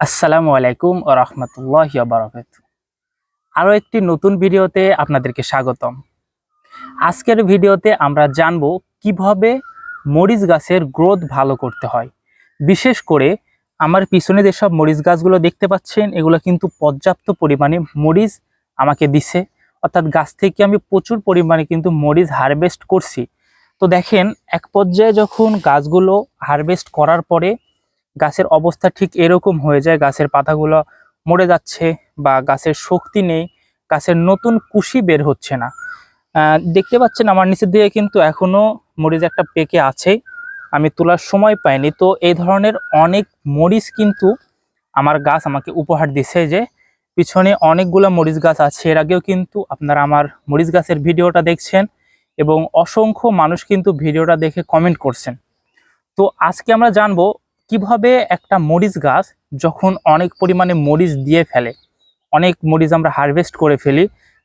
আসসালামু আলাইকুম ও রহমতুল্লাহ বারকাত আরও একটি নতুন ভিডিওতে আপনাদেরকে স্বাগতম। আজকের ভিডিওতে আমরা জানব কীভাবে মরিচ গাছের গ্রোথ ভালো করতে হয়। বিশেষ করে আমার পিছনে যেসব মরিচ গাছগুলো দেখতে পাচ্ছেন, এগুলো কিন্তু পর্যাপ্ত পরিমাণে মরিচ আমাকে দিছে। অর্থাৎ গাছ থেকে আমি প্রচুর পরিমাণে কিন্তু মরিচ হারভেস্ট করছি। তো দেখেন, এক পর্যায়ে যখন গাছগুলো হারভেস্ট করার পরে গাছের অবস্থা ঠিক এরকম হয়ে যায়, গাছের পাতাগুলো মরে যাচ্ছে বা গাছের শক্তি নেই, গাছের নতুন কুশি বের হচ্ছে না। দেখতে পাচ্ছেন আমার নিচের দিকে কিন্তু এখনও মরিচ একটা পেকে আছে, আমি তোলার সময় পাইনি। তো এই ধরনের অনেক মরিচ কিন্তু আমার গাছ আমাকে উপহার দিছে যে পিছনে অনেকগুলো মরিচ গাছ আছে। এর আগেও কিন্তু আপনারা আমার মরিচ গাছের ভিডিওটা দেখছেন এবং অসংখ্য মানুষ কিন্তু ভিডিওটা দেখে কমেন্ট করছেন। তো আজকে আমরা জানব কীভাবে একটা মরিচ গাছ যখন অনেক পরিমাণে মরিচ দিয়ে ফেলে, অনেক মরিচ আমরা হারভেস্ট করে ফেলি,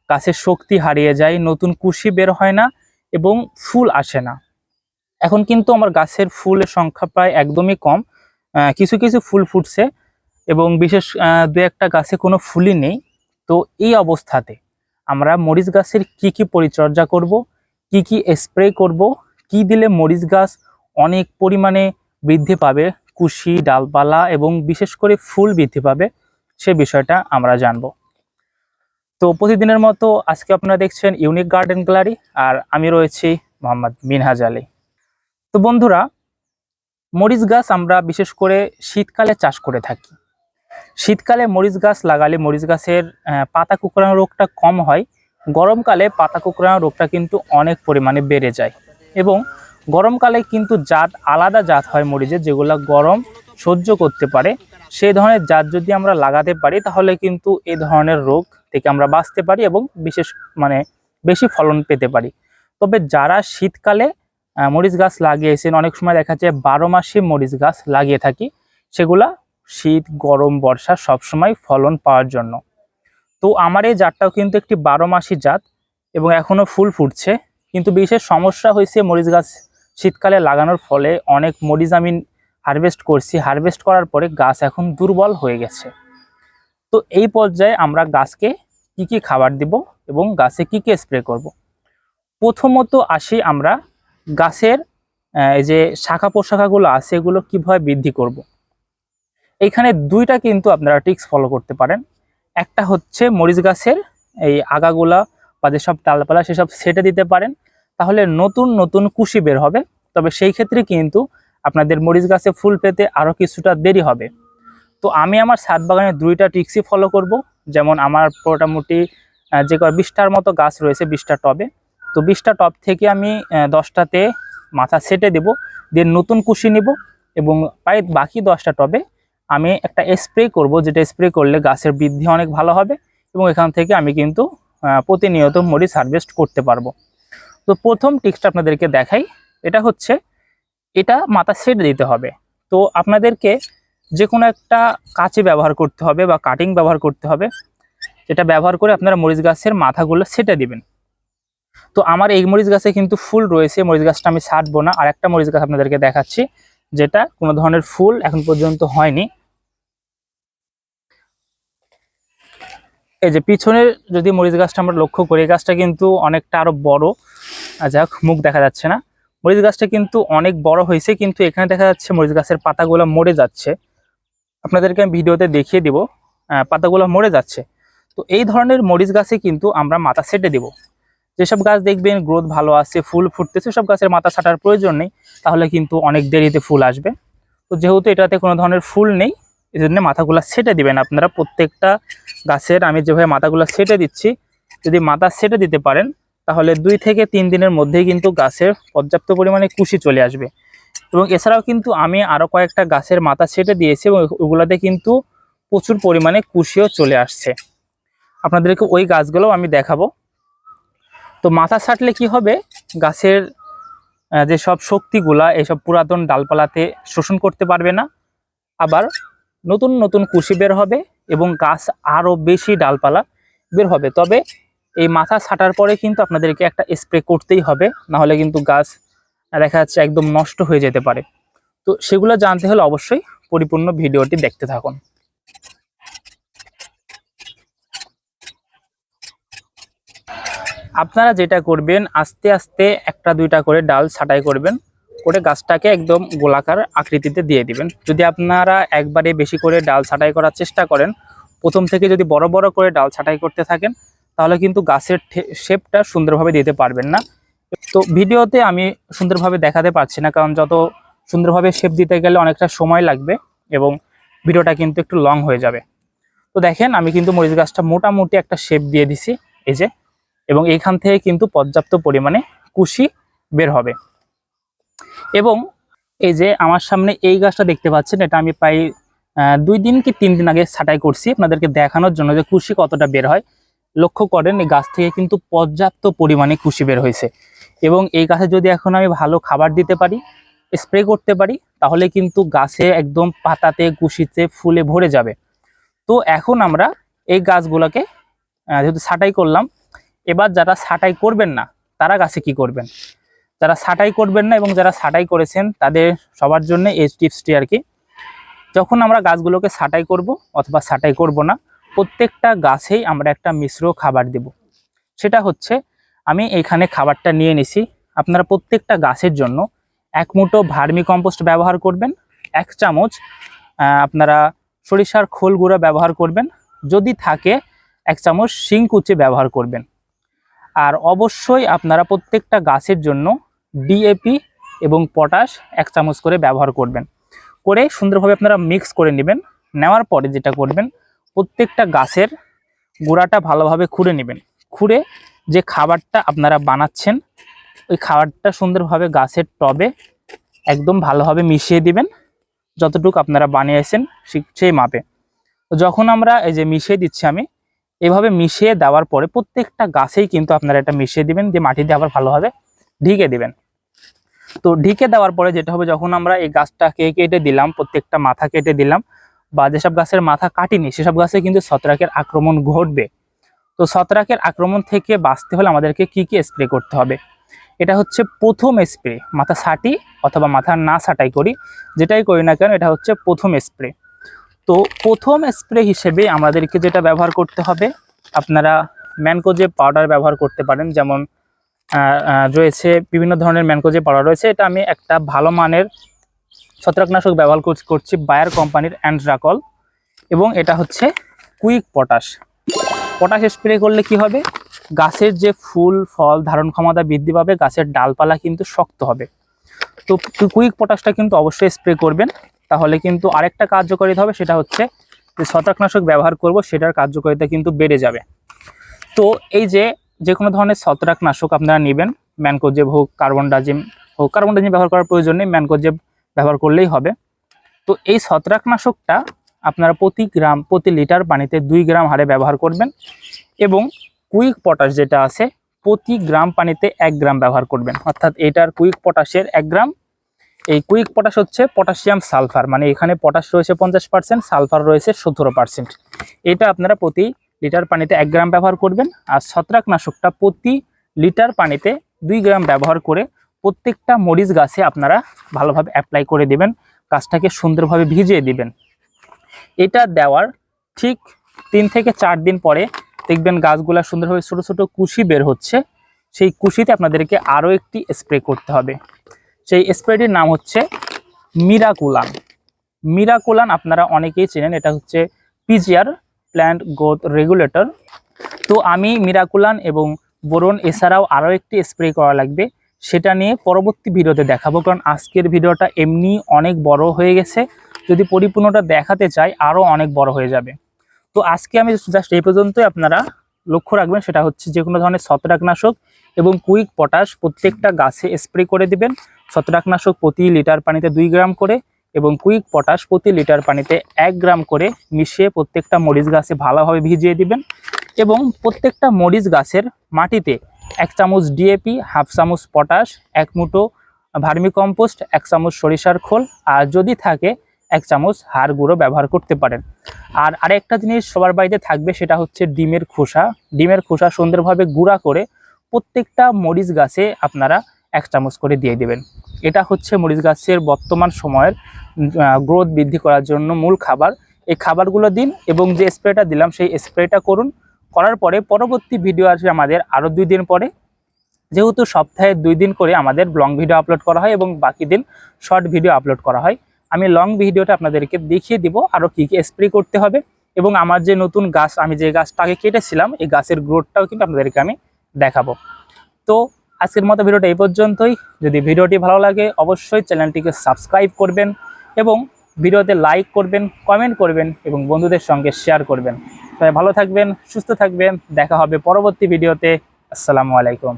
গাছের শক্তি হারিয়ে যায়, নতুন কুশি বের হয় না এবং ফুল আসে না। এখন কিন্তু আমার গাছের ফুলের সংখ্যা প্রায় একদমই কম। কিছু কিছু ফুল ফুটছে এবং বিশেষ দু একটা গাছে কোনো ফুলই নেই। তো এই অবস্থাতে আমরা মরিচ গাছের কি কি পরিচর্যা করব, কি কি স্প্রে করব, কি দিলে মরিচ গাছ অনেক পরিমাণে বৃদ্ধি পাবে কুশি, ডালপালা এবং বিশেষ করে ফুল বৃদ্ধি পাবে, সে বিষয়টা আমরা জানব। তো প্রতিদিনের মতো আজকে আপনারা দেখছেন ইউনিক গার্ডেন গ্যালারি আর আমি রয়েছি মোহাম্মদ মিনহাজ আলী। তো বন্ধুরা, মরিচ গাছ আমরা বিশেষ করে শীতকালে চাষ করে থাকি। শীতকালে মরিচ গাছ লাগালে মরিচ গাছের পাতা কুকড়ানো রোগটা কম হয়, গরমকালে পাতা কুকড়ানো রোগটা কিন্তু অনেক পরিমাণে বেড়ে যায় এবং গরমকালে কিন্তু জাত আলাদা জাত হয় মরিচের, যেগুলো গরম সহ্য করতে পারে। সেই ধরনের জাত যদি আমরা লাগাতে পারি, তাহলে কিন্তু এই ধরনের রোগ থেকে আমরা বাঁচতে পারি এবং বিশেষ মানে বেশি ফলন পেতে পারি। তবে যারা শীতকালে মরিচ গাছ লাগিয়েছেন, অনেক সময় দেখা যায় বারো মাসে মরিচ গাছ লাগিয়ে থাকি, সেগুলা শীত, গরম, বর্ষা সবসময় ফলন পাওয়ার জন্য। তো আমার এই জাতটাও কিন্তু একটি বারো মাসি জাত এবং এখনও ফুল ফুটছে। কিন্তু বিশেষ সমস্যা হয়েছে মরিচ গাছ শীতকালে লাগানোর ফলে অনেক মরিচ আমি হারভেস্ট করছি হারভেস্ট করার পরে গাছ এখন দুর্বল হয়ে গেছে তো এই পর্যায়ে আমরা গাছকে কি কি খাবার দিব এবং গাছে কি কি স্প্রে করব। প্রথমত আসি আমরা গাছের যে শাখা পোশাখাগুলো আছে এগুলো কীভাবে বৃদ্ধি করব। এইখানে দুইটা কিন্তু আপনারা টিক্স ফলো করতে পারেন একটা হচ্ছে মরিচ গাছের এই আগাগুলা বা যেসব ডালপালা সেসব সেটে দিতে পারেন তাহলে নতুন নতুন কুশি বের হবে। তবে সেই ক্ষেত্রে কিন্তু আপনাদের মরিচ গাছে ফুল পেতে আরও কিছুটা দেরি হবে। তো আমি আমার ছাদ বাগানে দুইটা ট্রিক্সই ফলো করব। যেমন আমার মোটামুটি যে কয় বিশটার মতো গাছ রয়েছে, বিশটা টবে। তো বিশটা টব থেকে আমি দশটাতে মাথা সেটে দেব, দিয়ে নতুন কুশি নিব এবং প্রায় বাকি দশটা টবে আমি একটা স্প্রে করব, যেটা স্প্রে করলে গাছের বৃদ্ধি অনেক ভালো হবে এবং এখান থেকে আমি কিন্তু প্রতিনিয়ত মরিচ হারভেস্ট করতে পারব। তো প্রথম টিক্সটা আপনাদেরকে দেখাই, এটা হচ্ছে এটা মাথা সেট দিতে হবে। তো আপনাদেরকে যে কোনো একটা কাঁচি ব্যবহার করতে হবে বা কাটিং ব্যবহার করতে হবে এটা ব্যবহার করে আপনারা মরিচ গাছের মাথাগুলো সেটে দিবেন। তো আমার এই মরিচ গাছে কিন্তু ফুল রয়েছে মরিচ গাছটা আমি ছাড়বো না। আর একটা মরিচ গাছ আপনাদেরকে দেখাচ্ছি, যেটা কোনো ধরনের ফুল এখন পর্যন্ত হয়নি। এই যে পিছনের যদি মরিচ গাছটা আমরা লক্ষ্য করি গাছটা কিন্তু অনেকটা আরও বড়। যাক, মুখ দেখা যাচ্ছে না। মরিচ গাছটা কিন্তু অনেক বড় হয়েছে, কিন্তু এখানে দেখা যাচ্ছে মরিচ গাছের পাতাগুলো মরে যাচ্ছে। আপনাদেরকে আমি ভিডিওতে দেখিয়ে দিব পাতাগুলো মরে যাচ্ছে। তো এই ধরনের মরিচ গাছে কিন্তু আমরা মাথা সেটে দিব। যেসব গাছ দেখবেন গ্রোথ ভালো আছে, ফুল ফুটতেছে, সব গাছের মাথা ছাটার প্রয়োজন নেই, তাহলে কিন্তু অনেক দেরিতে ফুল আসবে। তো যেহেতু এটাতে কোনো ধরনের ফুল নেই এই জন্য মাথাগুলো সেটে দিবেন। আপনারা প্রত্যেকটা গাছের আমি যেভাবে মাথাগুলো সেটে দিচ্ছি, যদি মাথা সেটে দিতে পারেন, তাহলে দুই থেকে তিন দিনের মধ্যেই কিন্তু গাছের পর্যাপ্ত পরিমাণে কুশি চলে আসবে। এবং এছাড়াও কিন্তু আমি আরও কয়েকটা গাছের মাথা সেটে দিয়েছি এবং ওগুলোতে কিন্তু প্রচুর পরিমাণে কুশিও চলে আসছে। আপনাদেরকে ওই গাছগুলোও আমি দেখাবো। তো মাথা ছাটলে কি হবে? গাছের যেসব শক্তিগুলা এইসব পুরাতন ডালপালাতে শোষণ করতে পারবে না। আবার নতুন নতুন কুশি বের হবে এবং গাছ আরও বেশি ডালপালা বের হবে। তবে এই মাথা ছাটার পরে কিন্তু আপনাদেরকে একটা স্প্রে করতেই হবে নাহলে কিন্তু গাছ দেখা যাচ্ছে একদম নষ্ট হয়ে যেতে পারে। তো সেগুলো জানতে হলে অবশ্যই পরিপূর্ণ ভিডিওটি দেখতে থাকুন। আপনারা যেটা করবেন, আস্তে আস্তে একটা দুইটা করে ডাল ছাটাই করবেন। করে গাছটাকে একদম গোলাকার আকৃতিতে দিয়ে দিবেন। যদি আপনারা একবারে বেশি করে ডাল ছাঁটাই করার চেষ্টা করেন, প্রথম থেকে যদি বড় বড় করে ডাল ছাঁটাই করতে থাকেন, তাহলে কিন্তু গাছের শেপটা সুন্দরভাবে দিতে পারবেন না। তো ভিডিওতে আমি সুন্দরভাবে দেখাতে পারছি না, কারণ যত সুন্দরভাবে শেপ দিতে গেলে অনেকটা সময় লাগবে এবং ভিডিওটা কিন্তু একটু লং হয়ে যাবে। তো দেখেন, আমি কিন্তু মরিচ গাছটা মোটামুটি একটা শেপ দিয়ে দিছি, এই যে, এবং এইখান থেকে কিন্তু পর্যাপ্ত পরিমাণে কুশি বের হবে। এবং এই যে আমার সামনে এই গাছটা দেখতে পাচ্ছেন, এটা আমি প্রায় দুই দিন কি তিন দিন আগে ছাঁটাই করছি আপনাদেরকে দেখানোর জন্য যে কুশি কতটা বের হয়। লক্ষ্য করেন, এই গাছ থেকে কিন্তু পর্যাপ্ত পরিমাণে কুশি বের হয়েছে। এবং এই গাছে যদি এখন আমি ভালো খাবার দিতে পারি, স্প্রে করতে পারি, তাহলে কিন্তু গাছে একদম পাতাতে, কুশিতে ফুলে ভরে যাবে। তো এখন আমরা এই গাছগুলোকে যেহেতু ছাঁটাই করলাম, এবার যারা ছাঁটাই করবেন না, তারা গাছে কি করবেন? যারা ছাঁটাই করবেন না এবং যারা ছাঁটাই করেছেন, তাদের সবার জন্য এই টিপসটি আর কি। যখন আমরা গাছগুলোকে ছাঁটাই করব অথবা ছাঁটাই করব না, প্রত্যেকটা গাছেই আমরা একটা মিশ্র খাবার দেব। সেটা হচ্ছে, আমি এখানে খাবারটা নিয়ে নিছি। আপনারা প্রত্যেকটা গাছের জন্য এক মুঠো ভার্মি কম্পোস্ট ব্যবহার করবেন, এক চামচ আপনারা সরিষার খোল গুঁড়া ব্যবহার করবেন, যদি থাকে, এক চামচ শিংকুচি ব্যবহার করবেন। আর অবশ্যই আপনারা প্রত্যেকটা গাছের জন্য ডিএপি এবং পটাশ এক চামচ করে ব্যবহার করবেন। করে সুন্দরভাবে আপনারা মিক্স করে নেবেন। নেওয়ার পরে যেটা করবেন, প্রত্যেকটা গাছের গোড়াটা ভালোভাবে খুঁড়ে নেবেন। খুঁড়ে যে খাবারটা আপনারা বানাচ্ছেন, ওই খাবারটা সুন্দরভাবে গাছের টবে একদম ভালোভাবে মিশিয়ে দিবেন। যতটুকু আপনারা বানিয়েছেন সেই মাপে। যখন আমরা এই যে মিশিয়ে দিচ্ছি আমি, এভাবে মিশিয়ে দেওয়ার পরে প্রত্যেকটা গাছেই কিন্তু আপনারা এটা মিশিয়ে দিবেন, দিয়ে মাটিতে আবার ভালোভাবে ঢেকে দিবেন। তো ঢেকে দেওয়ার পরে যেটা হবে, যখন আমরা এই গাছটাকে কেটে দিলাম, প্রত্যেকটা মাথা কেটে দিলাম, বা যেসব গাছের মাথা কাটিনি, সেসব গাছে কিন্তু ছত্রাকের আক্রমণ ঘটবে। তো ছত্রাকের আক্রমণ থেকে বাঁচতে হলে আমাদেরকে কি কি স্প্রে করতে হবে? এটা হচ্ছে প্রথম স্প্রে মাথা ছাটি অথবা মাথা না ছাটাই করি, যেটাই করি না কেন, এটা হচ্ছে প্রথম স্প্রে তো প্রথম স্প্রে হিসেবে আমাদেরকে যেটা ব্যবহার করতে হবে, আপনারা ম্যানকোজে পাউডার ব্যবহার করতে পারেন, যেমন রয়েছে, বিভিন্ন ধরনের ম্যানকোজে পাউডার রয়েছে। এটা আমি একটা ভালো মানের ছত্রাকনাশক ব্যবহার করছি- করছি বায়ার কোম্পানির অ্যান্ড্রাকল। এবং এটা হচ্ছে কুইক পটাশ। পটাশ স্প্রে করলে কি হবে? গাছের যে ফুল, ফল ধারণ ক্ষমতা বৃদ্ধি পাবে, গাছের ডালপালা কিন্তু শক্ত হবে। তো কুইক পটাশটা কিন্তু অবশ্যই স্প্রে করবেন। তাহলে কিন্তু আরেকটা কার্যকারিতা হবে, সেটা হচ্ছে যে ছত্রাকনাশক ব্যবহার করব, সেটার কার্যকারিতা কিন্তু বেড়ে যাবে। তো এই যে যে কোনো ধরনের ছত্রাকনাশক আপনারা নেবেন। ম্যানকোজেব হোক কার্বন ডাজিম হোক কার্বন ডাজিম ব্যবহার করার প্রয়োজন নেই, ম্যানকোজেব ব্যবহার করলেই হবে। তো এই ছত্রাকনাশকটা আপনারা প্রতি গ্রাম, প্রতি লিটার পানিতে দুই গ্রাম হারে ব্যবহার করবেন এবং কুইক পটাশ যেটা আছে, প্রতি গ্রাম পানিতে এক গ্রাম ব্যবহার করবেন। অর্থাৎ এটার কুইক পটাশের এক গ্রাম। এই কুইক পটাশ হচ্ছে পটাশিয়াম সালফার মানে এখানে পটাশ রয়েছে পঞ্চাশ পার্সেন্ট, সালফার রয়েছে সতেরো পার্সেন্ট। এটা আপনারা প্রতি লিটার পানিতে এক গ্রাম ব্যবহার করবেন আর ছত্রাকনাশকটা প্রতি লিটার পানিতে দুই গ্রাম ব্যবহার করে প্রত্যেকটা মরিচ গাছে আপনারা ভালোভাবে অ্যাপ্লাই করে দিবেন, গাছটাকে সুন্দরভাবে ভিজিয়ে দিবেন। এটা দেওয়ার ঠিক তিন থেকে চার দিন পরে দেখবেন গাছগুলা সুন্দরভাবে ছোট ছোট কুশি বের হচ্ছে। সেই কুশিতে আপনাদেরকে আরও একটি স্প্রে করতে হবে। সেই স্প্রেটির নাম হচ্ছে মিরাকুলান। মিরাকুলান আপনারা অনেকেই চেনেন, এটা হচ্ছে পিজিআর প্ল্যান্ট গ্রোথ রেগুলেটর তো আমি মিরাকুলান এবং বোরন এছাড়াও আরও একটি স্প্রে করা লাগবে, সেটা নিয়ে পরবর্তী ভিডিওতে দেখাবো, কারণ আজকের ভিডিওটা এমনি অনেক বড় হয়ে গেছে। যদি পরিপূর্ণটা দেখাতে চাই, আরও অনেক বড় হয়ে যাবে। তো আজকে আমি জাস্ট এই পর্যন্তই, আপনারা লক্ষ্য রাখবেন, সেটা হচ্ছে যে কোনো ধরনের ছত্রাকনাশক এবং কুইক পটাশ প্রত্যেকটা গাছে স্প্রে করে দিবেন। ছত্রাকনাশক প্রতি লিটার পানিতে দুই গ্রাম করে এবং কুইক পটাশ প্রতি লিটার পানিতে এক গ্রাম করে মিশিয়ে প্রত্যেকটা মরিচ গাছে ভালোভাবে ভিজিয়ে দিবেন এবং প্রত্যেকটা মরিচ গাছের মাটিতে এক চামচ ডিএপি হাফ চামচ পটাশ, এক মুঠো ভার্মি কম্পোস্ট এক চামচ সরিষার খোল আর যদি থাকে, এক চামচ হাড় গুঁড়ো ব্যবহার করতে পারেন। আর আরেকটা জিনিস সবার বাড়িতে থাকবে, সেটা হচ্ছে ডিমের খোসা। ডিমের খোসা সুন্দরভাবে গুঁড়া করে প্রত্যেকটা মরিচ গাছে আপনারা এক চামচ করে দিয়ে দেবেন। এটা হচ্ছে মরিচ গাছের বর্তমান সময়ের গ্রোথ বৃদ্ধি করার জন্য মূল খাবার। এই খাবারগুলো দিন এবং যে স্প্রেটা দিলাম, সেই স্প্রেটা করুন। করার পরে পরবর্তী ভিডিও আসবে আমাদের আরও দুই দিন পরে। যেহেতু সপ্তাহে দুই দিন করে আমাদের লং ভিডিও আপলোড করা হয় এবং বাকি দিন শর্ট ভিডিও আপলোড করা হয়, আমি লং ভিডিওটা আপনাদেরকে দেখিয়ে দিব আরও কী কী স্প্রে করতে হবে এবং আমার যে নতুন গাছ, আমি যে গাছটাকে কেটেছিলাম, এই গাছের গ্রোথটাও কিন্তু আপনাদেরকে আমি দেখাবো। তো আজকের মতো ভিডিওটা এই পর্যন্তই। যদি ভিডিওটি ভালো লাগে, অবশ্যই চ্যানেলটিকে সাবস্ক্রাইব করবেন। এবং ভিডিওতে লাইক করবেন কমেন্ট করবেন এবং বন্ধুদের সঙ্গে শেয়ার করবেন। তাই ভালো থাকবেন, সুস্থ থাকবেন, দেখা হবে পরবর্তী ভিডিওতে। আসসালামু আলাইকুম।